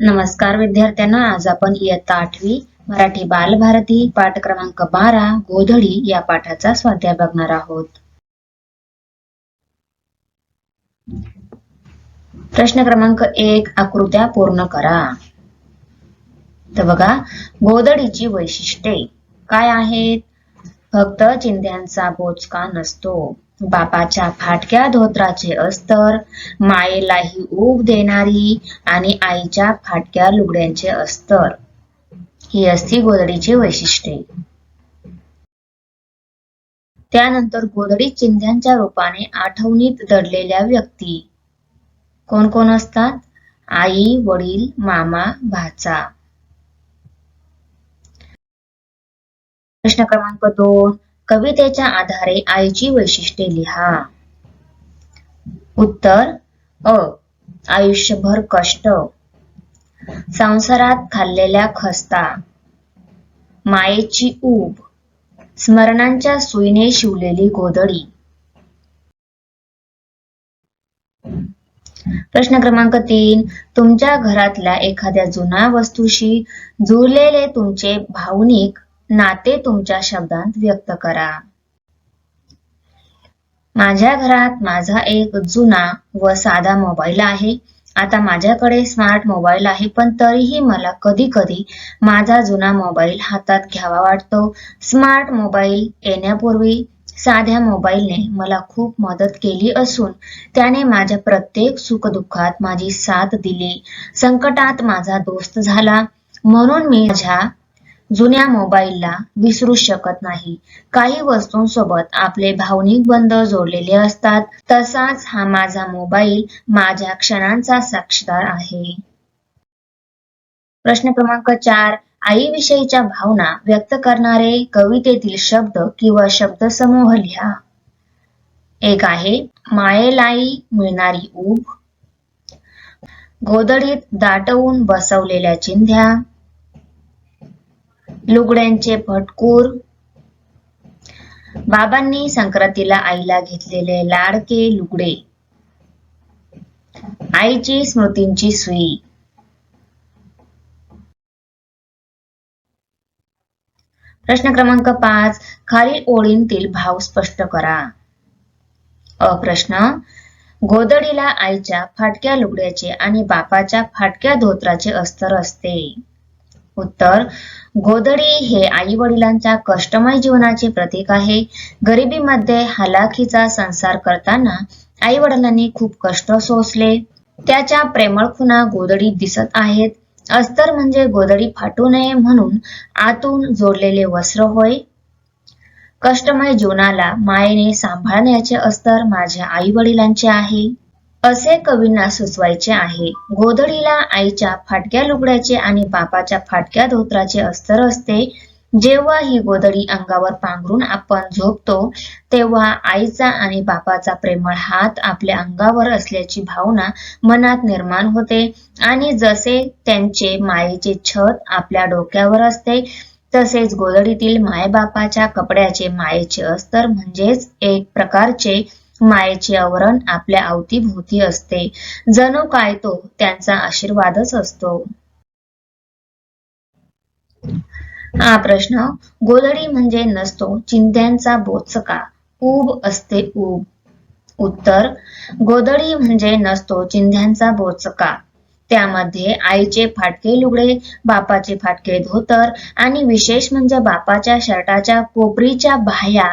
नमस्कार विद्यार्थ्यांना आज आपण इयत्ता आठवी मराठी बालभारती पाठ क्रमांक बारा गोधडी या पाठाचा स्वाध्याय बघणार आहोत. प्रश्न क्रमांक एक आकृत्या पूर्ण करा. तर बघा गोधडीची वैशिष्ट्ये काय आहेत? फक्त चिंध्यांचा बोचका नसतो. बापाच्या फाटक्या धोत्राचे अस्तर मायेलाही ऊब देणारी आणि आईच्या फाटक्या लुगड्यांचे अस्तर. ही असती गोधडीची वैशिष्ट्ये. त्यानंतर गोधडी चिंध्यांच्या रूपाने आठवणीत दडलेल्या व्यक्ती. कोण कोण असतात? आई वडील मामा भाचा. प्रश्न क्रमांक दोन. कवितेच्या आधारे आईची वैशिष्ट्ये लिहा. उत्तर अ. आयुष्यभर कष्ट. संसारात खाल्लेल्या खस्ता. मायेची ऊब. स्मरणांच्या सुईने शिवलेली गोधडी. प्रश्न क्रमांक तीन. तुमच्या घरातल्या एखाद्या जुन्या वस्तूशी जुळलेले तुमचे भावनिक नाते तुमच्या शब्दांत व्यक्त करा. माझ्या घरात माझा एक जुना व साधा मोबाईल आहे. आता माझ्याकडे स्मार्ट मोबाईल आहे पण तरीही मला कधी कधी माझा जुना मोबाईल हातात घ्यावा वाटतो. स्मार्ट मोबाईल येण्यापूर्वी साध्या मोबाईलने मला खूप मदत केली असून त्याने माझ्या प्रत्येक सुखदुःखात माझी साथ दिली. संकटात माझा दोस्त झाला. म्हणून मी माझ्या जुन्या मोबाईलला विसरू शकत नाही. काही वस्तूंसोबत आपले भावनिक बंध जोडलेले असतात. तसाच हा माझा मोबाईल माझ्या क्षणांचा साक्षीदार आहे. प्रश्न क्रमांक चार. आईविषयीच्या भावना व्यक्त करणारे कवितेतील शब्द किंवा शब्दसमूह लिहा. एक आहे मायेलाई मिळणारी ऊब. गोधडीत दाटवून बसवलेल्या चिंध्या. लुगड्यांचे भटकूर. बाबांनी संक्रांतीला आईला घेतलेले लाडके लुगडे. आईची स्मृतींची सुई. प्रश्न क्रमांक पाच खालील ओळींतील भाव स्पष्ट करा. अ प्रश्न गोदडीला आईच्या फाटक्या लुगड्याचे आणि बापाच्या फाटक्या धोत्राचे अस्तर असते. उत्तर गोधडी हे आई वडिलांच्या कष्टमय जीवनाचे प्रतीक आहे. गरिबीमध्ये हलाखीचा संसार करताना आई वडिलांनी खूप कष्ट सोसले. त्याच्या प्रेमळ खुना गोधडी दिसत आहेत. अस्तर म्हणजे गोधडी फाटू नये म्हणून आतून जोडलेले वस्त्र होय. कष्टमय जीवनाला मायेने सांभाळण्याचे अस्तर माझ्या आई वडिलांचे आहे. असे कवींना सुचवायचे आहे. गोधडीला आईच्या फाटक्या लुगड्याचे आणि बापाच्या फाटक्या धोत्राचे अस्तर असते. जेव्हा ही गोधडी अंगावर पांघरून आपण झोपतो तेव्हा आईचा आणि बापाचा प्रेमळ हात आपल्या अंगावर असल्याची भावना मनात निर्माण होते. आणि जसे त्यांचे मायेचे छत आपल्या डोक्यावर असते तसेच गोधडीतील मायबापाच्या कपड्याचे मायेचे अस्तर म्हणजेच एक प्रकारचे मायेचे आवरण आपल्या अवतीभोवती असते. जणू काय तो त्यांचा आशीर्वादच असतो. हा प्रश्न गोधडी म्हणजे नसतो चिंध्यांचा बोचका ऊब असते ऊब. उत्तर गोधडी म्हणजे नसतो चिंध्यांचा बोचका. त्यामध्ये आईचे फाटके लुगडे बापाचे फाटके धोतर आणि विशेष म्हणजे बापाच्या शर्टाच्या कोपरीच्या बाह्या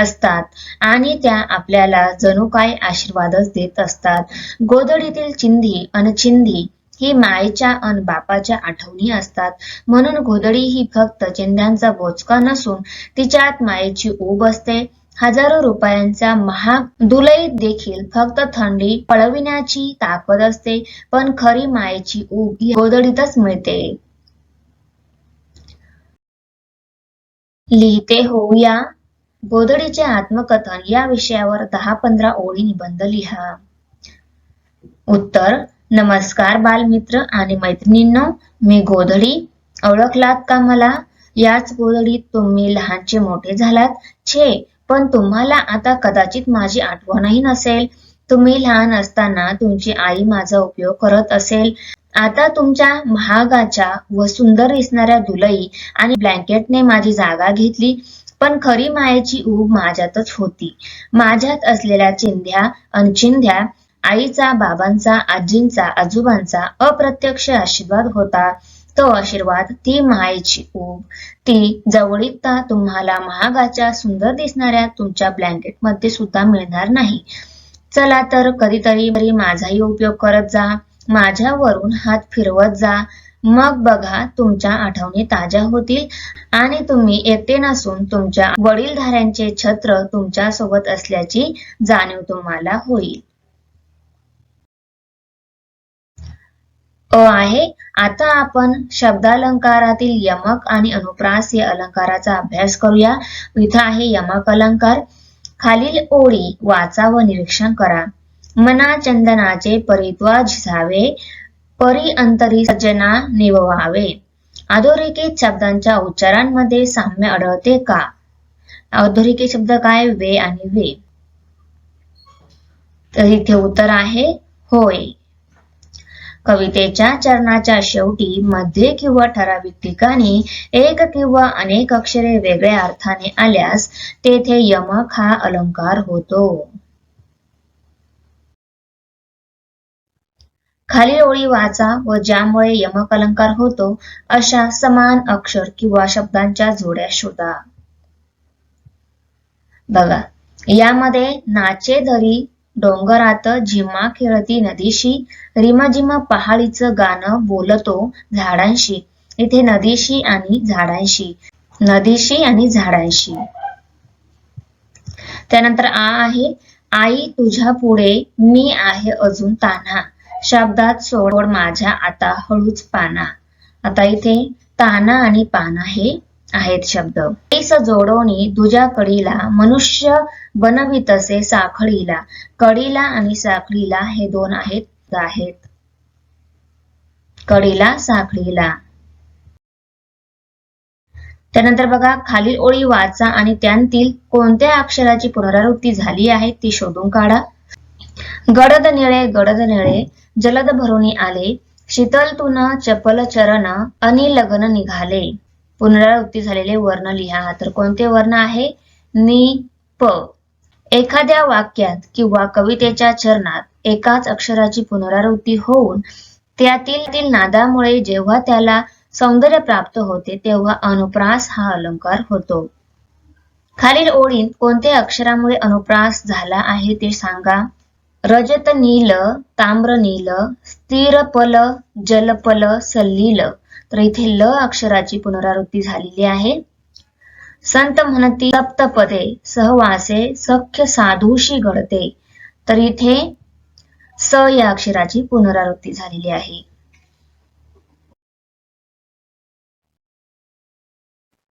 असतात आणि त्या आपल्याला जणू काय आशीर्वादच देत असतात. गोधडीतील चिंधी आणि चिंधी ही मायेच्या अन बापाच्या आठवणी असतात. म्हणून गोधडी ही फक्त चिंध्यांचा बोचका नसून तिच्यात मायेची ऊब असते. हजारो रुपयांचा महाग दुलई देखील फक्त थंडी पळविण्याची ताकद असते. पण खरी मायेची ऊब ही गोधडीतच मिळते. लिहिते होऊया. गोधडीचे आत्मकथन या विषयावर दहा पंधरा ओळी निबंध लिहा. उत्तर नमस्कार बालमित्र आणि मैत्रिणींनो मी गोधडी. ओळखलात का मला? याच गोधडीत तुम्ही लहानचे मोठे झालात. छे पण तुम्हाला आता कदाचित माझी आठवणही नसेल. तुम्ही लहान असताना तुमची आई माझा उपयोग करत असेल. आता तुमच्या महागाच्या व सुंदर दिसणाऱ्या दुलई आणि ब्लँकेटने माझी जागा घेतली. पण खरी मायेची ऊब माझ्यातच होती. माझ्यात असलेल्या चिंध्या अनचिंध्या आईचा बाबांचा आजींचा आजोबांचा अप्रत्यक्ष आशीर्वाद होता. तो आशीर्वाद ती मायेची ऊब. ती जवळीकता तुम्हाला महागाच्या सुंदर दिसणाऱ्या तुमच्या ब्लँकेटमध्ये सुद्धा मिळणार नाही. चला तर कधीतरी माझाही उपयोग करत जा. माझ्यावरून हात फिरवत जा. मग बघा तुमच्या आठवणी ताज्या होतील आणि तुम्ही एकटे नसून तुमच्या वडीलधाऱ्यांचे छत्र तुमच्यासोबत असल्याची जाणीव तुम्हाला होईल. अ आहे आता आपण शब्दालंकारातील यमक आणि अनुप्रास या अलंकाराचा अभ्यास करूया. इथं आहे यमक अलंकार. खालील ओळी वाचा व निरीक्षण करा. मना चंदनाचे परित्वा झिजावे परी अंतरी सज्जना निववावे अधोरेखित शब्दांच्या उच्चारांमध्ये साम्य आढळते का? अधोरेखित शब्द काय? वे आणि वे. तर इथे उत्तर आहे होय. कवितेच्या चरणाच्या शेवटी मध्ये किंवा ठराविक ठिकाणी एक किंवा अनेक अक्षरे वेगळ्या अर्थाने आल्यास तेथे यमक हा अलंकार होतो. खालील ओळी वाचा व ज्यामुळे यमक अलंकार होतो अशा समान अक्षर किंवा शब्दांच्या जोड्या शोधा. बघा यामध्ये नाचे धरी डोंगरात झिम्मा खेळती नदीशी रिमझिम पहाडीचं गाणं बोलतो झाडांशी. इथे नदीशी आणि झाडांशी नदीशी आणि झाडांशी. त्यानंतर आ आहे आई तुझ्या पुढे मी आहे अजून तान्हा. शब्दात सोड माझ्या आता हळूच पाना. आता इथे ताना आणि पाना हे आहेत शब्द. ऐस जोडोनी दुजा कडीला मनुष्य बनवितसे साखळीला. कडीला आणि साखळीला हे दोन आहेत आहेत. कडीला साखळीला. त्यानंतर बघा खालील ओळी वाचा आणि त्यांतील कोणत्या अक्षराची पुनरावृत्ती झाली आहे ती शोधून काढा. गडद निळे गडद निळे जलद भरुनी आले शीतल तुन चपल चरण आणि लग्न निघाले. पुनरावृत्ती झालेले वर्ण लिहा तर कोणते वर्ण आहे? नि प. एखाद्या वाक्यात किंवा कवितेच्या चरणात एकाच अक्षराची पुनरावृत्ती होऊन त्यातील नादामुळे जेव्हा त्याला सौंदर्य प्राप्त होते तेव्हा अनुप्रास हा अलंकार होतो. खालील ओळीत कोणत्या अक्षरामुळे अनुप्रास झाला आहे ते सांगा. रजत नील ताम्र नील स्थिर पल जलपल सल्लील. तर इथे ल अक्षराची पुनरावृत्ती झालेली आहे. संत म्हणती सप्तपदे सहवासे सख्य साधूशी घडते. तर इथे स या अक्षराची पुनरावृत्ती झालेली आहे.